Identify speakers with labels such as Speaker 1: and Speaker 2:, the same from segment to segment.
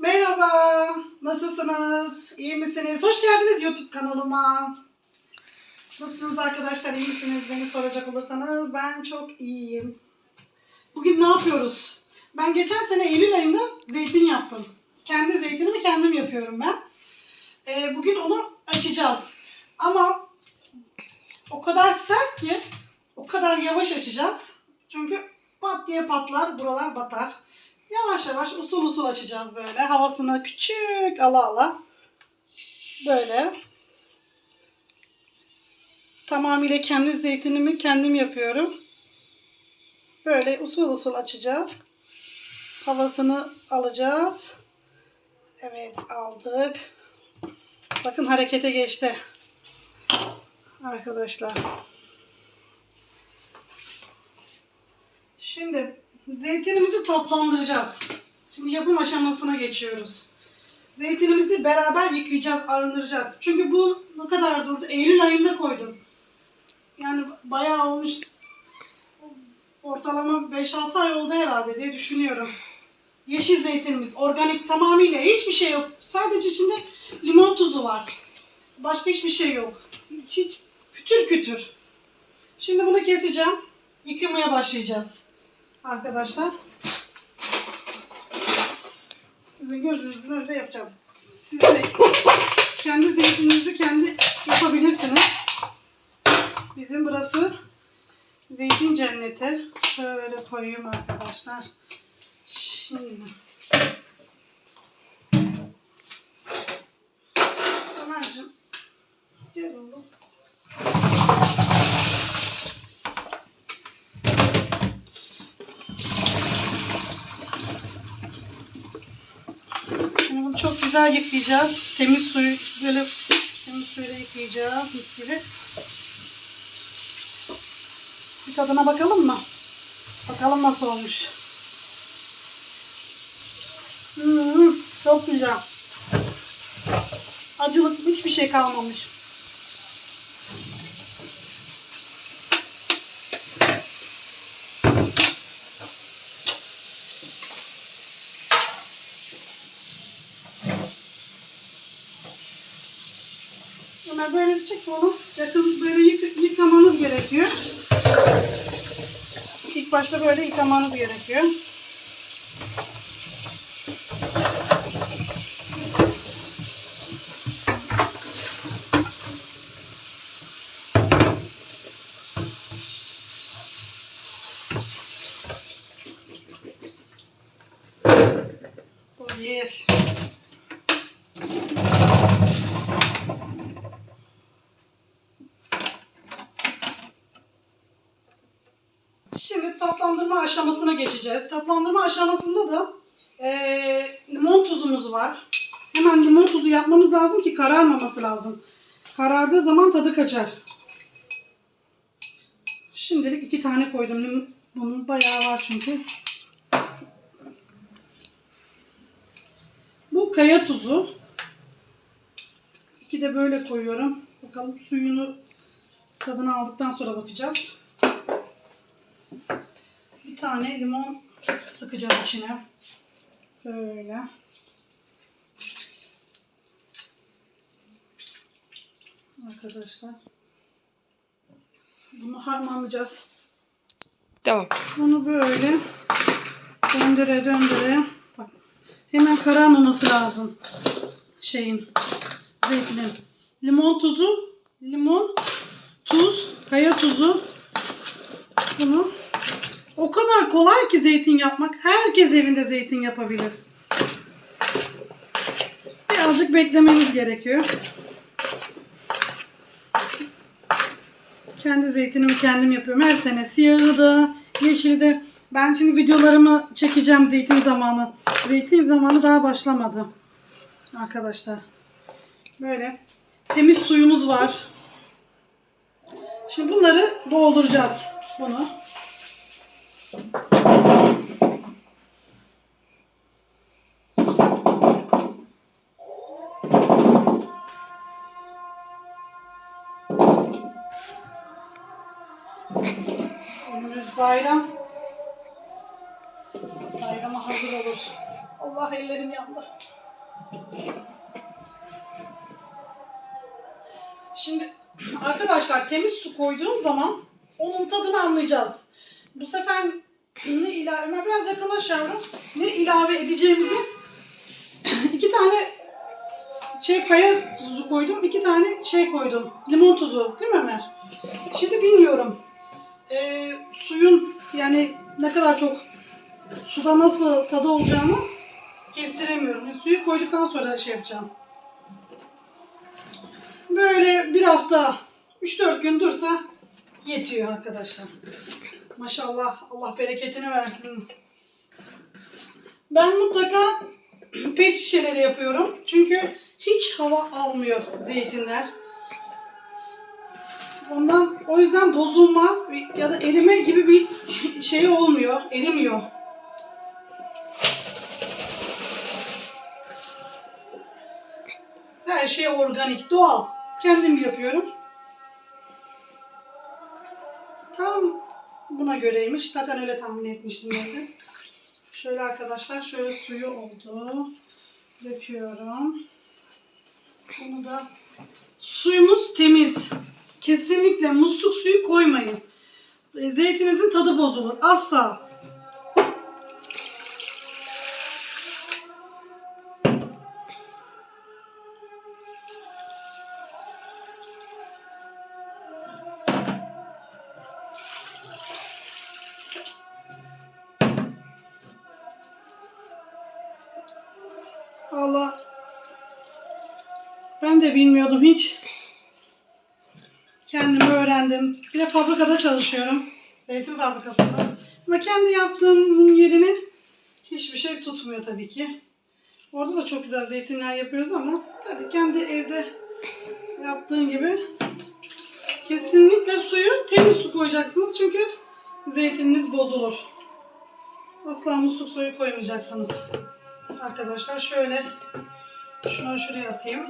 Speaker 1: Merhaba, nasılsınız? İyi misiniz? Hoş geldiniz YouTube kanalıma. Nasılsınız arkadaşlar? İyi misiniz? Beni soracak olursanız ben çok iyiyim. Bugün ne yapıyoruz? Ben geçen sene Eylül ayında zeytin yaptım. Kendi zeytinimi kendim yapıyorum ben. Ee, bugün onu açacağız. Ama o kadar sert ki o kadar yavaş açacağız. Çünkü pat diye patlar, buralar batar. Yavaş yavaş usul usul açacağız böyle. Havasını küçük ala ala. Böyle. Tamamıyla kendi zeytinimi kendim yapıyorum. Böyle usul usul açacağız. Havasını alacağız. Evet aldık. Bakın harekete geçti. Arkadaşlar. Şimdi zeytinimizi tatlandıracağız. Şimdi yapım aşamasına geçiyoruz. Zeytinimizi beraber yıkayacağız, arındıracağız. Çünkü bu ne kadar durdu? Eylül ayında koydum. Yani bayağı olmuş. Ortalama 5-6 ay oldu herhalde diye düşünüyorum. Yeşil zeytinimiz organik tamamıyla hiçbir şey yok. Sadece içinde limon tuzu var. Başka hiçbir şey yok. Hiç, hiç kütür kütür. Şimdi bunu keseceğim. Yıkamaya başlayacağız. Arkadaşlar. Sizin gözünüzün önünde yapacağım. Siz de kendi zeytininizi kendi yapabilirsiniz. Bizim burası zeytin cenneti. Şöyle koyayım arkadaşlar. Şimdi. Ömerciğim. Gel oğlum. Şimdi bunu çok güzel yıkayacağız. Temiz suyu böyle temiz suyla yıkayacağız mis gibi. Bir tadına bakalım mı? Bakalım nasıl olmuş. Hmm, çok güzel. Acılık hiçbir şey kalmamış. Ömer böyle çek onu. Yakın böyle yık, yıkamanız gerekiyor. İlk başta böyle yıkamanız gerekiyor. Bu bir. Şimdi tatlandırma aşamasına geçeceğiz. Tatlandırma aşamasında da eee, limon tuzumuz var. Hemen limon tuzu yapmamız lazım ki kararmaması lazım. Karardığı zaman tadı kaçar. Şimdilik iki tane koydum. Bunun bayağı var çünkü. Bu kaya tuzu. İki de böyle koyuyorum. Bakalım suyunu tadını aldıktan sonra bakacağız. Tane limon sıkacağız içine. Böyle. Arkadaşlar. Bunu harmanlayacağız.
Speaker 2: Tamam.
Speaker 1: Bunu böyle döndüre döndüre bak hemen kararmaması lazım şeyin zeytinin. Limon tuzu, limon, tuz, kaya tuzu. Bunu o kadar kolay ki zeytin yapmak. Herkes evinde zeytin yapabilir. Birazcık beklemeniz gerekiyor. Kendi zeytinimi kendim yapıyorum. Her sene siyahı da, yeşili de. Ben şimdi videolarımı çekeceğim zeytin zamanı. Zeytin zamanı daha başlamadı. Arkadaşlar. Böyle temiz suyumuz var. Şimdi bunları dolduracağız. Bunu. Önümüz bayram. Bayrama hazır olur. Allah ellerim yandı. Şimdi arkadaşlar temiz su koyduğum zaman onun tadını anlayacağız. Bu sefer ne ilave, Ömer biraz yakınlaş yavrum. Ne ilave edeceğimizi iki tane şey kaya tuzu koydum, iki tane şey koydum. Limon tuzu değil mi Ömer? Şimdi bilmiyorum. Ee, suyun yani ne kadar çok suda nasıl tadı olacağını kestiremiyorum. Yani suyu koyduktan sonra şey yapacağım. Böyle bir hafta 3-4 gün dursa yetiyor arkadaşlar. Maşallah Allah bereketini versin. Ben mutlaka pet şişeleri yapıyorum. Çünkü hiç hava almıyor zeytinler. Ondan o yüzden bozulma ya da erime gibi bir şey olmuyor. Erimiyor. Her şey organik, doğal. Kendim yapıyorum. Tam buna göreymiş. Zaten öyle tahmin etmiştim de. Şöyle arkadaşlar şöyle suyu oldu. Döküyorum. Bunu da suyumuz temiz. Kesinlikle musluk suyu koymayın. Zeytinizin tadı bozulur. Asla. De bilmiyordum hiç. Kendim öğrendim. Bir de fabrikada çalışıyorum. Zeytin fabrikasında. Ama kendi yaptığımın yerini hiçbir şey tutmuyor tabii ki. Orada da çok güzel zeytinler yapıyoruz ama tabii kendi evde yaptığın gibi kesinlikle suyu temiz su koyacaksınız çünkü zeytininiz bozulur. Asla musluk suyu koymayacaksınız. Arkadaşlar şöyle şunu şuraya atayım.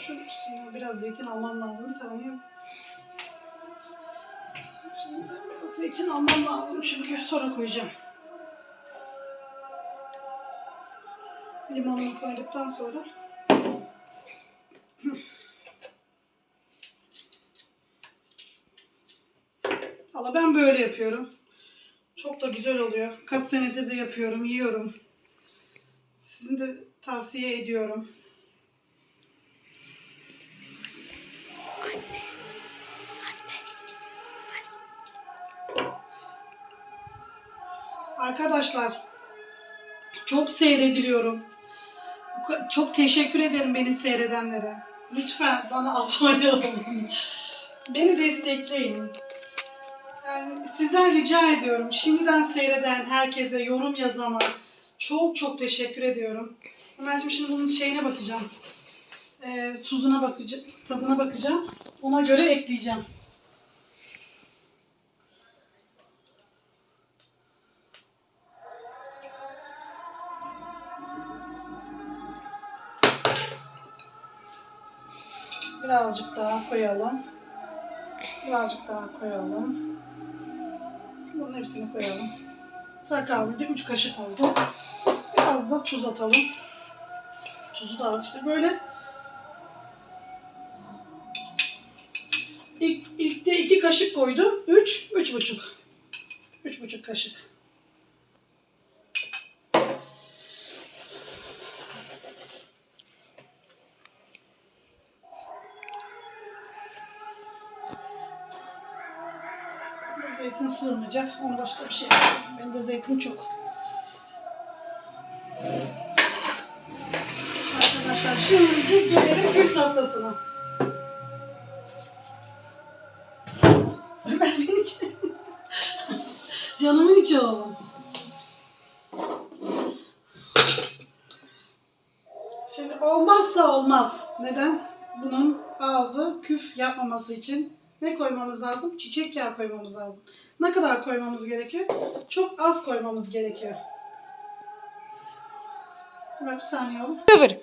Speaker 1: Şunun üstüne biraz zeytin almam lazım. Bir tane yok. Şimdi biraz zeytin almam lazım çünkü sonra koyacağım. Limonumu koyduktan sonra. Valla ben böyle yapıyorum. Çok da güzel oluyor. Kaç senedir de yapıyorum, yiyorum. Sizin de tavsiye ediyorum. Arkadaşlar çok seyrediliyorum. Çok teşekkür ederim beni seyredenlere. Lütfen bana abone olun. Beni destekleyin. Yani sizden rica ediyorum. Şimdiden seyreden herkese, yorum yazana çok çok teşekkür ediyorum. Ömerciğim şimdi bunun şeyine bakacağım. Ee, tuzuna bakacağım, tadına bakacağım. Ona göre ekleyeceğim. Birazcık daha koyalım. Birazcık daha koyalım. Bunun hepsini koyalım. Takabülde 3 kaşık oldu. Biraz da tuz atalım. Tuzu da işte böyle İlk, ilk de 2 kaşık koydum. 3, üç, buçuk. Üç buçuk kaşık. Zeytin sığmayacak. Onu başka bir şey yapayım. Bende zeytin çok. Arkadaşlar şimdi gelelim püf noktasına. Ömer beni için. Canımın içi oğlum. Şimdi olmazsa olmaz. Neden? Bunun ağzı küf yapmaması için ne koymamız lazım? Çiçek yağı koymamız lazım. Ne kadar koymamız gerekiyor? Çok az koymamız gerekiyor. Bak bir saniye oğlum.
Speaker 2: Sıfır.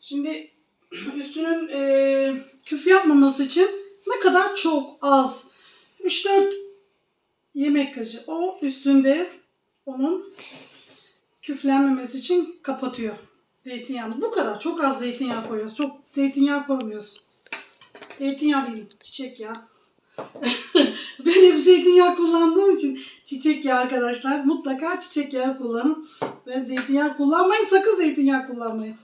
Speaker 1: Şimdi üstünün e, küf yapmaması için ne kadar çok az. 3-4 yemek kaşığı. O üstünde onun küflenmemesi için kapatıyor. Zeytinyağını. Bu kadar. Çok az zeytinyağı koyuyoruz. Çok zeytinyağı koymuyoruz. Zeytinyağı değil. Çiçek yağı. ben hep zeytinyağı kullandığım için çiçek yağı arkadaşlar. Mutlaka çiçek yağı kullanın. Ben zeytinyağı kullanmayın. Sakın zeytinyağı kullanmayın.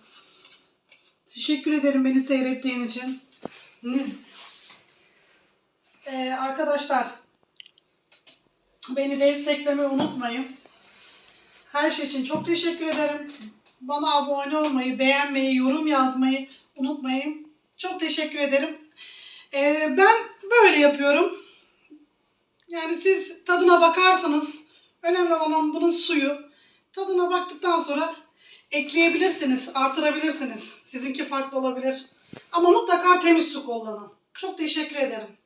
Speaker 1: Teşekkür ederim beni seyrettiğin için. Ee, arkadaşlar beni desteklemeyi unutmayın. Her şey için çok teşekkür ederim. Bana abone olmayı, beğenmeyi, yorum yazmayı unutmayın. Çok teşekkür ederim. Ee, ben böyle yapıyorum. Yani siz tadına bakarsınız. Önemli olan bunun suyu. Tadına baktıktan sonra ekleyebilirsiniz, artırabilirsiniz. Sizinki farklı olabilir. Ama mutlaka temiz su kullanın. Çok teşekkür ederim.